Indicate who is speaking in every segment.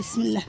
Speaker 1: বিসমিল্লা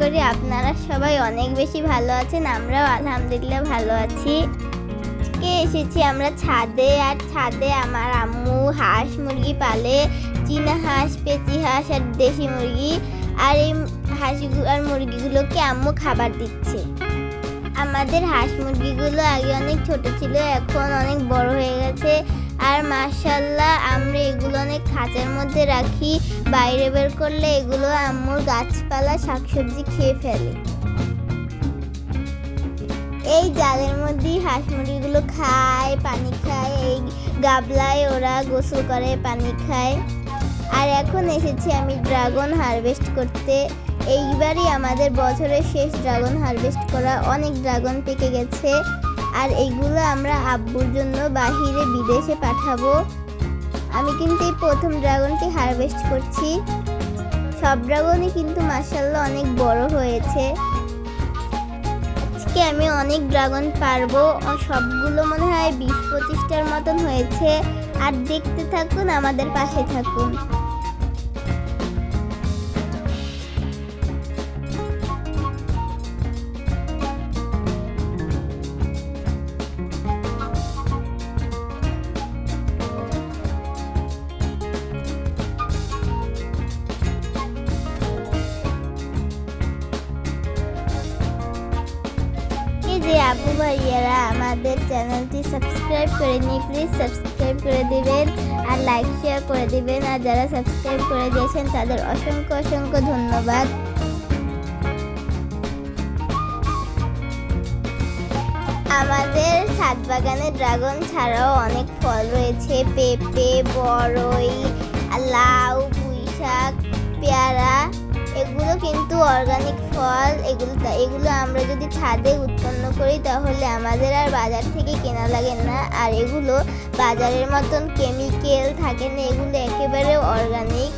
Speaker 2: করি আপনারা সবাই অনেক বেশি ভালো আছেন, আমরাও আলহামদুলিল্লাহ ভালো আছি। আজকে এসেছি আমরা ছাদে, আর ছাদে আমার আম্মু হাঁস মুরগি পালে, চীনা হাঁস, পেঁচি হাঁস, আর দেশি মুরগি। আর এই হাঁস আর মুরগিগুলোকে আম্মু খাবার দিচ্ছে। আমাদের হাঁস মুরগিগুলো আগে অনেক ছোট ছিল, এখন অনেক বড় হয়ে গেছে। আর মাশাল্লাহ আমরা এগুলো অনেক খাঁচার মধ্যে রাখি। বাইরে বের করলে এগুলো আম্মুর গাছপালা, শাকসবজি খেয়ে ফেলে। এই জালের মধ্যেই হাঁস মুরগিগুলো খায়, পানি খায়, এই গাবলায় ওরা গোসল করে, পানি খায়। আর এখন এসেছি আমি ড্রাগন হারভেস্ট করতে। এইবারই আমাদের বছরের শেষ ড্রাগন হারভেস্ট করা অনেক ড্রাগন পেকে গেছে। আর এইগুলো আমরা আব্বুর জন্য বাহিরে বিদেশে পাঠাবো। আমি কিন্তু এই প্রথম ড্রাগনটি হারভেস্ট করছি। সব ড্রাগনই কিন্তু মার্শাল্লাহ অনেক বড় হয়েছে। আজকে আমি অনেক ড্রাগন পারব। সবগুলো মনে হয় বিশ পঁচিশটার মতন হয়েছে। আর দেখতে থাকুন, আমাদের পাশে থাকুন। আপু ভাইয়ারা আমাদের চ্যানেলটি সাবস্ক্রাইব করে নিয়ে প্লিজ সাবস্ক্রাইব করে দিবেন আর লাইক শেয়ার করে দিবেন। আর যারা সাবস্ক্রাইব করে দিয়েছেন, তাদের অসংখ্য অসংখ্য ধন্যবাদ। আমাদের ছাদ বাগানে ড্রাগন ছাড়াও অনেক ফল রয়েছে। পেঁপে বড়ই লাউ পুঁই শাক পেয়ারা। এগুলো কিন্তু অর্গানিক ফল, এগুলো এগুলো আমরা যদি ছাদে উৎপন্ন করি তাহলে আমাদের আর বাজার থেকে কেনা লাগে না। আর এগুলো বাজারের মতন কেমিক্যাল থাকে না, এগুলো একেবারে অর্গানিক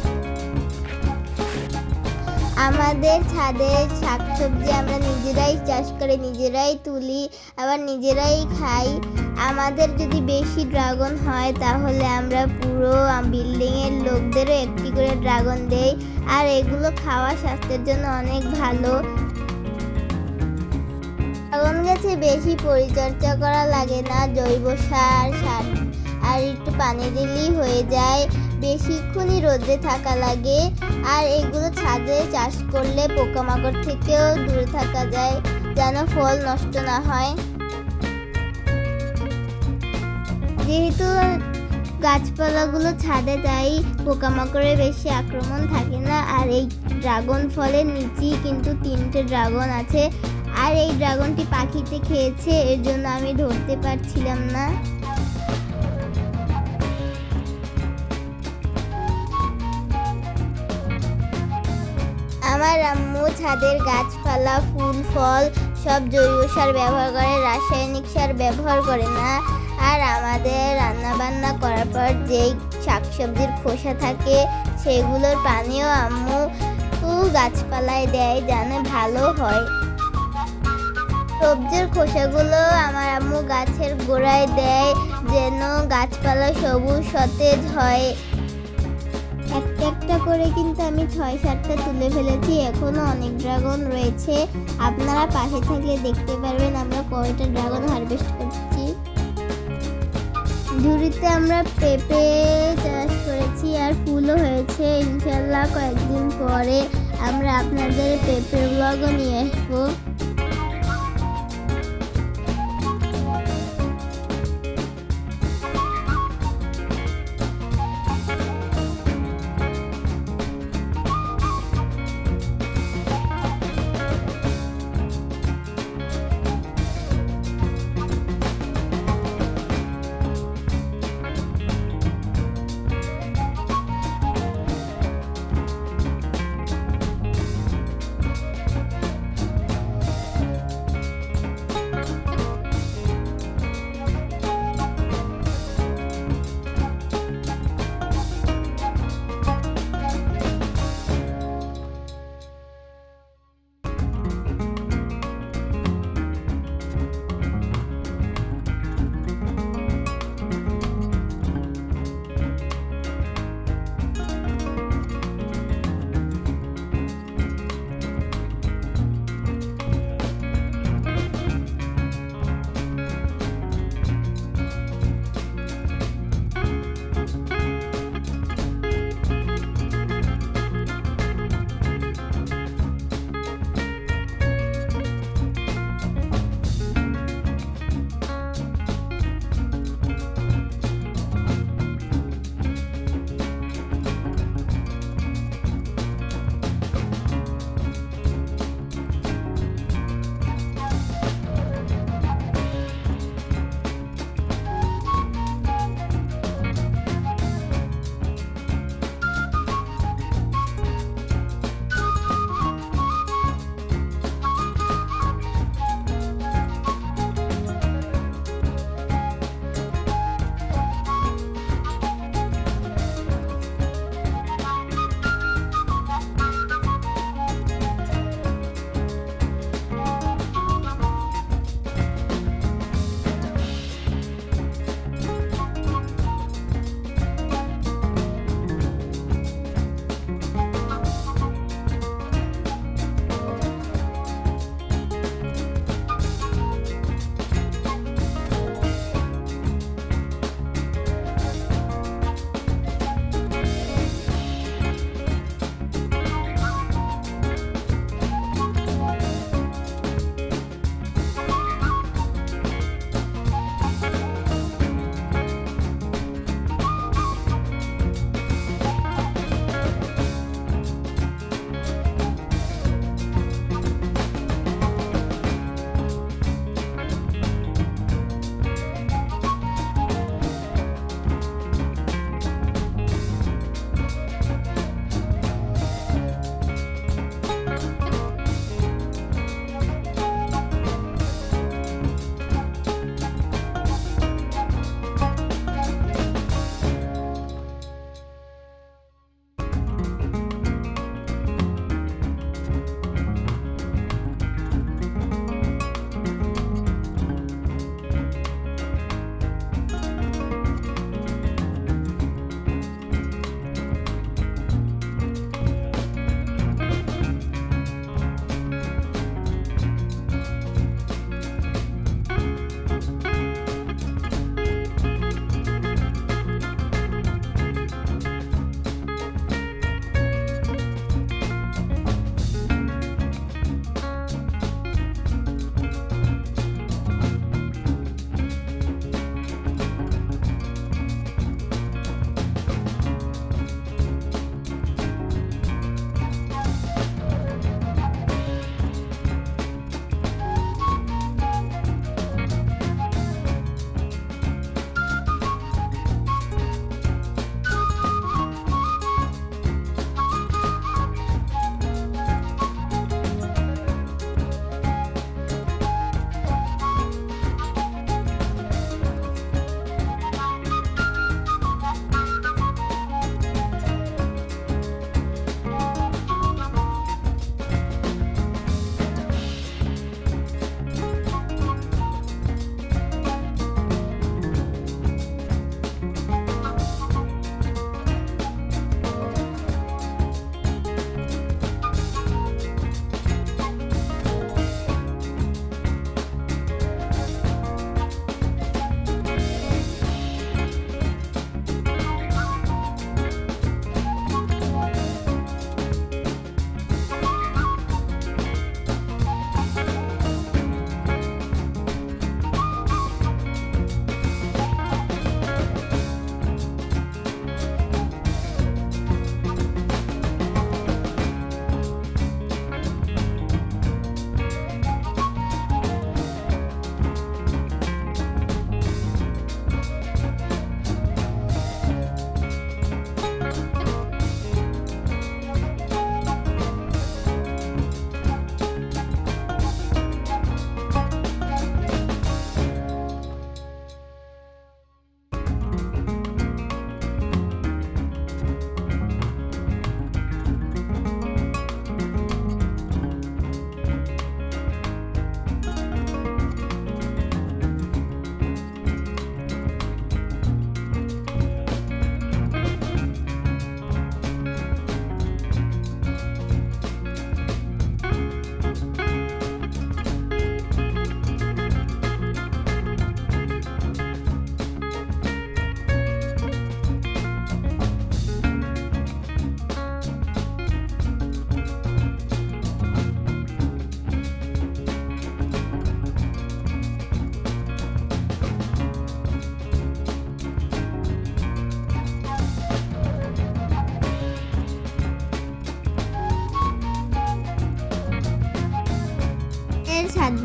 Speaker 2: আমাদের ছাদে শাকসবজি আমরা নিজেরাই চাষ করে, নিজেরাই তুলি, আবার নিজেরাই খাই। আমাদের যদি বেশি ড্রাগন হয়, তাহলে আমরা পুরো বিল্ডিংয়ের লোকদেরও একটি করে ড্রাগন দেই। আর এগুলো খাওয়া স্বাস্থ্যের জন্য অনেক ভালো। ড্রাগন গাছে বেশি পরিচর্যা করা লাগে না, জৈব সার সার, আর একটু পানি দিলেই হয়ে যায়। বেশিক্ষণই রোদে থাকা লাগে। আর এগুলো ছাদে চাষ করলে পোকামাকড় থেকেও দূরে থাকা যায়, যেন ফল নষ্ট না হয়। যেহেতু গাছপালাগুলো ছাদে, তাই পোকামাকড়ের বেশি আক্রমণ থাকে না। আর এই ড্রাগন ফলের নিচেই কিন্তু তিনটে ড্রাগন আছে। আর এই ড্রাগনটি পাখিতে খেয়েছে, এর জন্য আমি ধরতে পারছিলাম না। আমার আম্মু ছাদের গাছপালা, ফুল, ফল সব জৈব সার ব্যবহার করে, রাসায়নিক সার ব্যবহার করে না। আর আমাদের রান্না বান্না করার পর যেই শাকসবজির খোসা থাকে, সেগুলোর পানিও আম্মু গাছপালায় দেয় যেন ভালো হয়। সবজির খোসাগুলো আমার আম্মু গাছের গোড়ায় দেয় যেন গাছপালা সবুজ, সতেজ হয়। একটা একটা করে কিন্তু আমি ছয় সাতটা তুলে ফেলেছি। এখনও অনেক ড্রাগন রয়েছে। আপনারা পাশে থাকলে দেখতে পারবেন আমরা কয়টা ড্রাগন হারভেস্ট করছি। ঝুড়িতে আমরা পেঁপে চাষ করেছি আর ফুলও হয়েছে। ইনশাল্লাহ কয়েকদিন পরে আমরা আপনাদের পেঁপের ব্লগও নিয়ে আসব।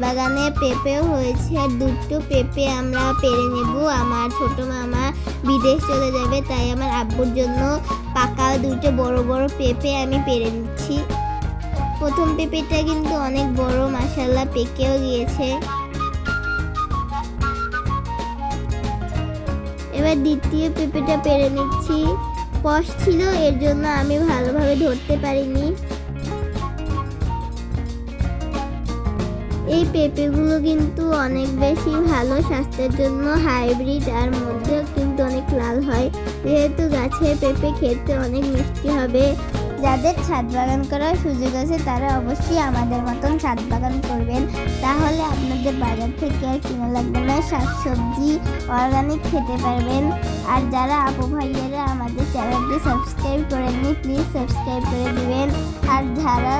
Speaker 2: বাগানে পেঁপেও হয়েছে দুটো পেঁপে আমরা পেরে নেব। আমার ছোট মামা বিদেশ চলে যাবে, তাই আমার আব্বুর জন্য পাকা দুটো বড় বড় পেঁপে আমি পেরে নিচ্ছি। প্রথম পেঁপেটা কিন্তু অনেক বড় মাসাল্লাহ পেকেও গিয়েছে। এবার দ্বিতীয় পেঁপেটা পেরে নিচ্ছি। কষ ছিল, এর জন্য আমি ভালোভাবে ধরতে পারিনি। এই পেঁপেগুলো কিন্তু অনেক বেশি ভালো স্বাস্থ্যের জন্য হাইব্রিড, আর মধ্যেও কিন্তু অনেক লাল হয়। যেহেতু গাছের পেঁপে খেতে অনেক মিষ্টি হবে। যাদের ছাদ বাগান করার সুযোগ আছে, তারা অবশ্যই আমাদের মতন ছাদ বাগান করবেন। তাহলে আপনাদের বাজার থেকে আর কিনা লাগবে না, শাকসবজি অর্গানিক খেতে পারবেন। আর যারা আপু ভাইয়েরা আমাদের চ্যানেলটি সাবস্ক্রাইব করেননি প্লিজ সাবস্ক্রাইব করে দিবেন। আর যারা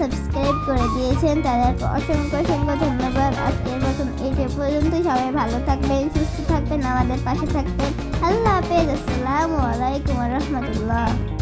Speaker 2: সাবস্ক্রাইব করে দিয়েছেন তাদেরকে অসংখ্য অসংখ্য ধন্যবাদ। আজকের মতন এই যে পর্যন্তই, সবাই ভালো থাকবেন, সুস্থ থাকবেন, আমাদের পাশে থাকবেন। আল্লাহ হাফেজ, আসসালামু আলাইকুম রহমতুল্লাহ।